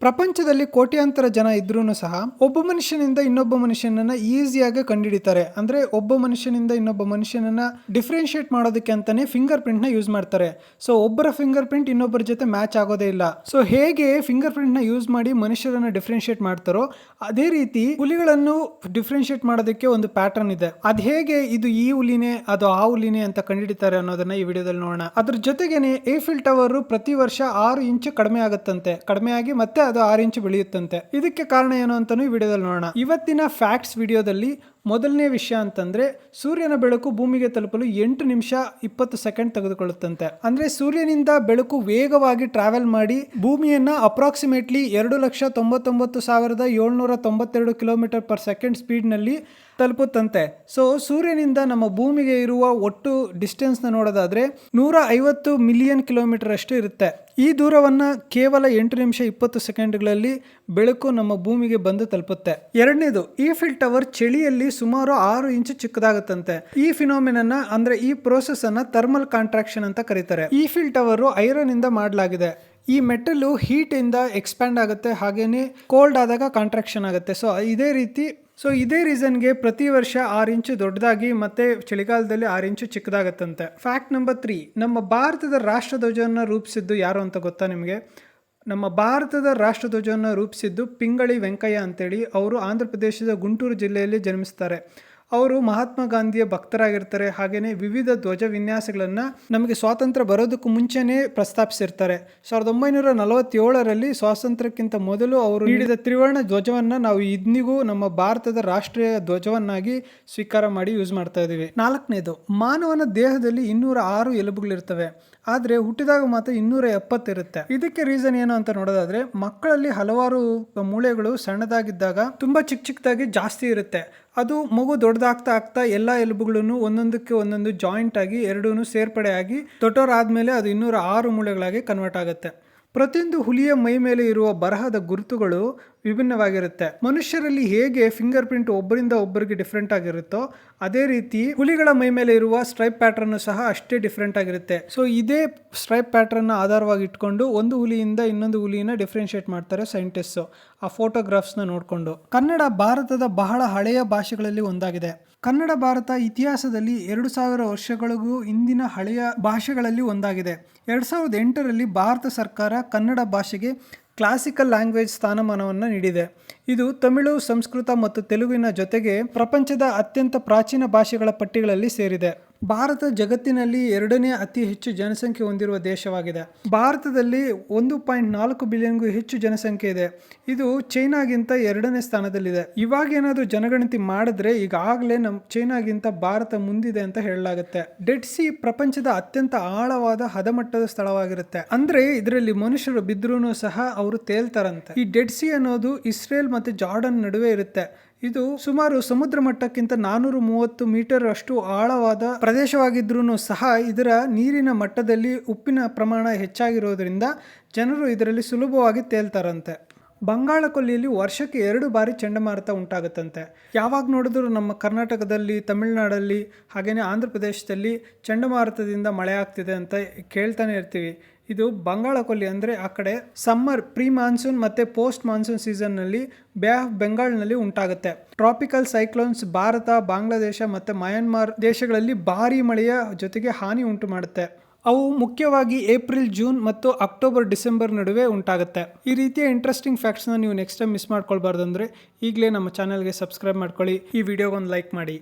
ಪ್ರಪಂಚದಲ್ಲಿ ಕೋಟ್ಯಾಂತರ ಜನ ಇದ್ರೂ ಸಹ ಒಬ್ಬ ಮನುಷ್ಯನಿಂದ ಇನ್ನೊಬ್ಬ ಮನುಷ್ಯನನ್ನ ಈಸಿಯಾಗಿ ಕಂಡುಹಿಡಿತಾರೆ. ಅಂದ್ರೆ ಒಬ್ಬ ಮನುಷ್ಯನಿಂದ ಇನ್ನೊಬ್ಬ ಮನುಷ್ಯನನ್ನ ಡಿಫ್ರೆನ್ಶಿಯೇಟ್ ಮಾಡೋದಕ್ಕೆ ಅಂತಾನೆ ಫಿಂಗರ್ ಪ್ರಿಂಟ್ನ ಯೂಸ್ ಮಾಡ್ತಾರೆ. ಸೊ ಒಬ್ಬರ ಫಿಂಗರ್ ಪ್ರಿಂಟ್ ಇನ್ನೊಬ್ಬರ ಜೊತೆ ಮ್ಯಾಚ್ ಆಗೋದೇ ಇಲ್ಲ. ಸೊ ಹೇಗೆ ಫಿಂಗರ್ ಪ್ರಿಂಟ್ನ ಯೂಸ್ ಮಾಡಿ ಮನುಷ್ಯರನ್ನ ಡಿಫ್ರೆನ್ಶಿಯೇಟ್ ಮಾಡ್ತಾರೋ, ಅದೇ ರೀತಿ ಹುಲಿಗಳನ್ನು ಡಿಫ್ರೆನ್ಶಿಯೇಟ್ ಮಾಡೋದಕ್ಕೆ ಒಂದು ಪ್ಯಾಟರ್ನ್ ಇದೆ. ಅದ್ ಹೇಗೆ ಇದು ಈ ಹುಲಿನೇ, ಅದು ಆ ಹುಲಿನೇ ಅಂತ ಕಂಡುಹಿಡಿತಾರೆ ಅನ್ನೋದನ್ನ ಈ ವಿಡಿಯೋದಲ್ಲಿ ನೋಡೋಣ. ಅದ್ರ ಜೊತೆಗೇನೆ ಏಫಿಲ್ ಟವರ್ ಪ್ರತಿ ವರ್ಷ ಆರು ಇಂಚು ಕಡಿಮೆ ಆಗುತ್ತಂತೆ. ಕಡಿಮೆ ಆಗಿ ಮತ್ತೆ ಅದು ಆರು ಇಂಚು ಬೆಳೆಯುತ್ತಂತೆ. ಇದಕ್ಕೆ ಕಾರಣ ಏನು ಅಂತಲೂ ಈ ವಿಡಿಯೋದಲ್ಲಿ ನೋಡೋಣ. ಇವತ್ತಿನ ಫ್ಯಾಕ್ಟ್ಸ್ ವಿಡಿಯೋದಲ್ಲಿ ಮೊದಲನೇ ವಿಷಯ ಅಂತಂದ್ರೆ ಸೂರ್ಯನ ಬೆಳಕು ಭೂಮಿಗೆ ತಲುಪಲು ಎಂಟು ನಿಮಿಷ ಇಪ್ಪತ್ತು ಸೆಕೆಂಡ್ ತೆಗೆದುಕೊಳ್ಳುತ್ತಂತೆ. ಅಂದ್ರೆ ಸೂರ್ಯನಿಂದ ಬೆಳಕು ವೇಗವಾಗಿ ಟ್ರಾವೆಲ್ ಮಾಡಿ ಭೂಮಿಯನ್ನ ಅಪ್ರಾಕ್ಸಿಮೇಟ್ಲಿ ಎರಡು ಲಕ್ಷ ತೊಂಬತ್ತೊಂಬತ್ತು ಸಾವಿರದ ಏಳ್ನೂರ ತೊಂಬತ್ತೆರಡು ಕಿಲೋಮೀಟರ್ ಪರ್ ಸೆಕೆಂಡ್ ಸ್ಪೀಡ್ನಲ್ಲಿ ತಲುಪುತ್ತಂತೆ. ಸೊ ಸೂರ್ಯನಿಂದ ನಮ್ಮ ಭೂಮಿಗೆ ಇರುವ ಒಟ್ಟು ಡಿಸ್ಟೆನ್ಸ್ನ ನೋಡೋದಾದ್ರೆ ನೂರ ಐವತ್ತು ಮಿಲಿಯನ್ ಕಿಲೋಮೀಟರ್ ಅಷ್ಟು ಇರುತ್ತೆ. ಈ ದೂರವನ್ನು ಕೇವಲ ಎಂಟು ನಿಮಿಷ ಇಪ್ಪತ್ತು ಸೆಕೆಂಡ್ಗಳಲ್ಲಿ ಬೆಳಕು ನಮ್ಮ ಭೂಮಿಗೆ ಬಂದು ತಲುಪುತ್ತೆ. ಎರಡನೇದು ಈಫಿಲ್ ಟವರ್ ಚಳಿಯಲ್ಲಿ ಸುಮಾರು ಆರು ಇಂಚು ಚಿಕ್ಕದಾಗುತ್ತಂತೆ. ಈ ಫಿನೋಮಿನನ್ನ ಅಂದ್ರೆ ಈ ಪ್ರೋಸೆಸ್ ಅನ್ನ ಥರ್ಮಲ್ ಕಾಂಟ್ರಾಕ್ಷನ್ ಅಂತ ಕರೀತಾರೆ. ಈಫಿಲ್ ಟವರ್ ಐರನ್ ಇಂದ ಮಾಡಲಾಗಿದೆ. ಈ ಮೆಟಲು ಹೀಟ್ ಇಂದ ಎಕ್ಸ್ಪ್ಯಾಂಡ್ ಆಗುತ್ತೆ, ಹಾಗೇನೆ ಕೋಲ್ಡ್ ಆದಾಗ ಕಾಂಟ್ರಾಕ್ಷನ್ ಆಗುತ್ತೆ. ಸೊ ಇದೇ ರೀತಿ ಸೊ ಇದೇ ರೀಸನ್ಗೆ ಪ್ರತಿ ವರ್ಷ ಆರು ಇಂಚು ದೊಡ್ಡದಾಗಿ ಮತ್ತೆ ಚಳಿಗಾಲದಲ್ಲಿ ಆರು ಇಂಚು ಚಿಕ್ಕದಾಗತ್ತಂತೆ. ಫ್ಯಾಕ್ಟ್ ನಂಬರ್ ತ್ರೀ ನಮ್ಮ ಭಾರತದ ರಾಷ್ಟ್ರಧ್ವಜವನ್ನು ರೂಪಿಸಿದ್ದು ಯಾರು ಅಂತ ಗೊತ್ತಾ ನಿಮಗೆ? ನಮ್ಮ ಭಾರತದ ರಾಷ್ಟ್ರಧ್ವಜವನ್ನು ರೂಪಿಸಿದ್ದು ಪಿಂಗಳಿ ವೆಂಕಯ್ಯ ಅಂತೇಳಿ ಅವರು ಆಂಧ್ರ ಪ್ರದೇಶದ ಗುಂಟೂರು ಜಿಲ್ಲೆಯಲ್ಲಿ ಜನ್ಮಿಸ್ತಾರೆ. ಅವರು ಮಹಾತ್ಮ ಗಾಂಧಿಯ ಭಕ್ತರಾಗಿರ್ತಾರೆ. ಹಾಗೆಯೇ ವಿವಿಧ ಧ್ವಜ ವಿನ್ಯಾಸಗಳನ್ನು ನಮಗೆ ಸ್ವಾತಂತ್ರ್ಯ ಬರೋದಕ್ಕೂ ಮುಂಚೆನೇ ಪ್ರಸ್ತಾಪಿಸಿರ್ತಾರೆ. ಸಾವಿರದ ಒಂಬೈನೂರ ನಲವತ್ತೇಳರಲ್ಲಿ ಸ್ವಾತಂತ್ರ್ಯಕ್ಕಿಂತ ಮೊದಲು ಅವರು ನೀಡಿದ ತ್ರಿವರ್ಣ ಧ್ವಜವನ್ನು ನಾವು ಇಂದಿಗೂ ನಮ್ಮ ಭಾರತದ ರಾಷ್ಟ್ರೀಯ ಧ್ವಜವನ್ನಾಗಿ ಸ್ವೀಕಾರ ಮಾಡಿ ಯೂಸ್ ಮಾಡ್ತಾ ಇದ್ದೀವಿ. ನಾಲ್ಕನೇದು, ಮಾನವನ ದೇಹದಲ್ಲಿ ಇನ್ನೂರ ಆರು ಎಲುಬುಗಳಿರ್ತವೆ. ಆದರೆ ಹುಟ್ಟಿದಾಗ ಮಾತ್ರ ಇನ್ನೂರ ಎಪ್ಪತ್ತಿರುತ್ತೆ ಇದಕ್ಕೆ ರೀಸನ್ ಏನು ಅಂತ ನೋಡೋದಾದ್ರೆ, ಮಕ್ಕಳಲ್ಲಿ ಹಲವಾರು ಮೂಳೆಗಳು ಸಣ್ಣದಾಗಿದ್ದಾಗ ತುಂಬಾ ಚಿಕ್ಕ ಚಿಕ್ಕದಾಗಿ ಜಾಸ್ತಿ ಇರುತ್ತೆ. ಅದು ಮಗು ದೊಡ್ಡದಾಗ್ತಾ ಆಗ್ತಾ ಎಲ್ಲ ಎಲುಬುಗಳನ್ನು ಒಂದೊಂದಕ್ಕೆ ಒಂದೊಂದು ಜಾಯಿಂಟ್ ಆಗಿ ಎರಡೂ ಸೇರ್ಪಡೆ ಆಗಿ ಆದಮೇಲೆ ಅದು ಇನ್ನೂರ ಆರು ಮೂಳೆಗಳಾಗಿ ಕನ್ವರ್ಟ್ ಆಗುತ್ತೆ. ಪ್ರತಿಯೊಂದು ಹುಲಿಯ ಮೈ ಮೇಲೆ ಇರುವ ಬರಹದ ಗುರುತುಗಳು ವಿಭಿನ್ನವಾಗಿರುತ್ತೆ. ಮನುಷ್ಯರಲ್ಲಿ ಹೇಗೆ ಫಿಂಗರ್ ಪ್ರಿಂಟ್ ಒಬ್ಬರಿಂದ ಒಬ್ಬರಿಗೆ ಡಿಫ್ರೆಂಟ್ ಆಗಿರುತ್ತೋ, ಅದೇ ರೀತಿ ಹುಲಿಗಳ ಮೈ ಮೇಲೆ ಇರುವ ಸ್ಟ್ರೈಪ್ ಪ್ಯಾಟರ್ನ್ ಸಹ ಅಷ್ಟೇ ಡಿಫ್ರೆಂಟ್ ಆಗಿರುತ್ತೆ. ಸೊ ಇದೇ ಸ್ಟ್ರೈಪ್ ಪ್ಯಾಟರ್ನ್ ಆಧಾರವಾಗಿ ಇಟ್ಕೊಂಡು ಒಂದು ಹುಲಿಯಿಂದ ಇನ್ನೊಂದು ಹುಲಿನ ಡಿಫ್ರೆನ್ಶಿಯೇಟ್ ಮಾಡ್ತಾರೆ ಸೈಂಟಿಸ್ಟ್ ಆ ಫೋಟೋಗ್ರಾಫ್ಸ್ನ ನೋಡಿಕೊಂಡು. ಕನ್ನಡ ಭಾರತದ ಬಹಳ ಹಳೆಯ ಭಾಷೆಗಳಲ್ಲಿ ಒಂದಾಗಿದೆ. ಕನ್ನಡ ಭಾರತ ಇತಿಹಾಸದಲ್ಲಿ ಎರಡು ಸಾವಿರ ವರ್ಷಗಳಿಗೂ ಇಂದಿನ ಹಳೆಯ ಭಾಷೆಗಳಲ್ಲಿ ಒಂದಾಗಿದೆ. ಎರಡು ಸಾವಿರದ ಎಂಟರಲ್ಲಿ ಭಾರತ ಸರ್ಕಾರ ಕನ್ನಡ ಭಾಷೆಗೆ ಕ್ಲಾಸಿಕಲ್ ಲ್ಯಾಂಗ್ವೇಜ್ ಸ್ಥಾನಮಾನವನ್ನು ನೀಡಿದೆ. ಇದು ತಮಿಳು, ಸಂಸ್ಕೃತ ಮತ್ತು ತೆಲುಗಿನ ಜೊತೆಗೆ ಪ್ರಪಂಚದ ಅತ್ಯಂತ ಪ್ರಾಚೀನ ಭಾಷೆಗಳ ಪಟ್ಟಿಗಳಲ್ಲಿ ಸೇರಿದೆ. ಭಾರತ ಜಗತ್ತಿನಲ್ಲಿ ಎರಡನೇ ಅತಿ ಹೆಚ್ಚು ಜನಸಂಖ್ಯೆ ಹೊಂದಿರುವ ದೇಶವಾಗಿದೆ. ಭಾರತದಲ್ಲಿ ಒಂದು ಪಾಯಿಂಟ್ ನಾಲ್ಕು ಬಿಲಿಯನ್ಗೂ ಹೆಚ್ಚು ಜನಸಂಖ್ಯೆ ಇದೆ. ಇದು ಚೈನಾಗಿಂತ ಎರಡನೇ ಸ್ಥಾನದಲ್ಲಿದೆ. ಇವಾಗ ಏನಾದರೂ ಜನಗಣತಿ ಮಾಡಿದ್ರೆ ಈಗಾಗಲೇ ನಮ್ಮ ಚೈನಾಗಿಂತ ಭಾರತ ಮುಂದಿದೆ ಅಂತ ಹೇಳಲಾಗುತ್ತೆ. ಡೆಡ್ ಸಿ ಪ್ರಪಂಚದ ಅತ್ಯಂತ ಆಳವಾದ ಹದಮಟ್ಟದ ಸ್ಥಳವಾಗಿರುತ್ತೆ. ಅಂದ್ರೆ ಇದರಲ್ಲಿ ಮನುಷ್ಯರು ಬಿದ್ರೂ ಸಹ ಅವರು ತೇಲ್ತಾರಂತೆ. ಈ ಡೆಡ್ ಸಿ ಅನ್ನೋದು ಇಸ್ರೇಲ್ ಮತ್ತೆ ಜಾರ್ಡನ್ ನಡುವೆ ಇರುತ್ತೆ. ಇದು ಸುಮಾರು ಸಮುದ್ರ ಮಟ್ಟಕ್ಕಿಂತ ನಾನೂರು ಮೂವತ್ತು ಮೀಟರ್ ಅಷ್ಟು ಆಳವಾದ ಪ್ರದೇಶವಾಗಿದ್ರೂ ಸಹ ಇದರ ನೀರಿನ ಮಟ್ಟದಲ್ಲಿ ಉಪ್ಪಿನ ಪ್ರಮಾಣ ಹೆಚ್ಚಾಗಿರೋದ್ರಿಂದ ಜನರು ಇದರಲ್ಲಿ ಸುಲಭವಾಗಿ ತೇಲ್ತಾರಂತೆ. ಬಂಗಾಳ ಕೊಲ್ಲಿಯಲ್ಲಿ ವರ್ಷಕ್ಕೆ ಎರಡು ಬಾರಿ ಚಂಡಮಾರುತ ಉಂಟಾಗುತ್ತಂತೆ. ಯಾವಾಗ ನೋಡಿದ್ರೂ ನಮ್ಮ ಕರ್ನಾಟಕದಲ್ಲಿ, ತಮಿಳುನಾಡಲ್ಲಿ ಹಾಗೆಯೇ ಆಂಧ್ರ ಪ್ರದೇಶದಲ್ಲಿ ಚಂಡಮಾರುತದಿಂದ ಮಳೆ ಆಗ್ತಿದೆ ಅಂತ ಕೇಳ್ತಾನೆ ಇರ್ತೀವಿ. ಇದು ಬಂಗಾಳ ಕೊಲ್ಲಿ ಅಂದರೆ ಆ ಕಡೆ ಸಮ್ಮರ್ ಪ್ರೀ ಮಾನ್ಸೂನ್ ಮತ್ತು ಪೋಸ್ಟ್ ಮಾನ್ಸೂನ್ ಸೀಸನ್ನಲ್ಲಿ ಬೇ ಆಫ್ ಬೆಂಗಾಲ್ನಲ್ಲಿ ಉಂಟಾಗುತ್ತೆ. ಟ್ರಾಪಿಕಲ್ ಸೈಕ್ಲೋನ್ಸ್ ಭಾರತ, ಬಾಂಗ್ಲಾದೇಶ ಮತ್ತು ಮಯನ್ಮಾರ್ ದೇಶಗಳಲ್ಲಿ ಭಾರೀ ಮಳೆಯ ಜೊತೆಗೆ ಹಾನಿ ಉಂಟು ಮಾಡುತ್ತೆ ಅವು ಮುಖ್ಯವಾಗಿ ಏಪ್ರಿಲ್, ಜೂನ್ ಮತ್ತು ಅಕ್ಟೋಬರ್, ಡಿಸೆಂಬರ್ ನಡುವೆ ಉಂಟಾಗುತ್ತೆ. ಈ ರೀತಿಯ ಇಂಟ್ರೆಸ್ಟಿಂಗ್ ಫ್ಯಾಕ್ಟ್ಸ್ನ ನೀವು ನೆಕ್ಸ್ಟ್ ಟೈಮ್ ಮಿಸ್ ಮಾಡ್ಕೊಳ್ಬಾರ್ದು ಅಂದರೆ ಈಗಲೇ ನಮ್ಮ ಚಾನಲ್ಗೆ ಸಬ್ಸ್ಕ್ರೈಬ್ ಮಾಡ್ಕೊಳ್ಳಿ. ಈ ವಿಡಿಯೋಗೊಂದು ಲೈಕ್ ಮಾಡಿ.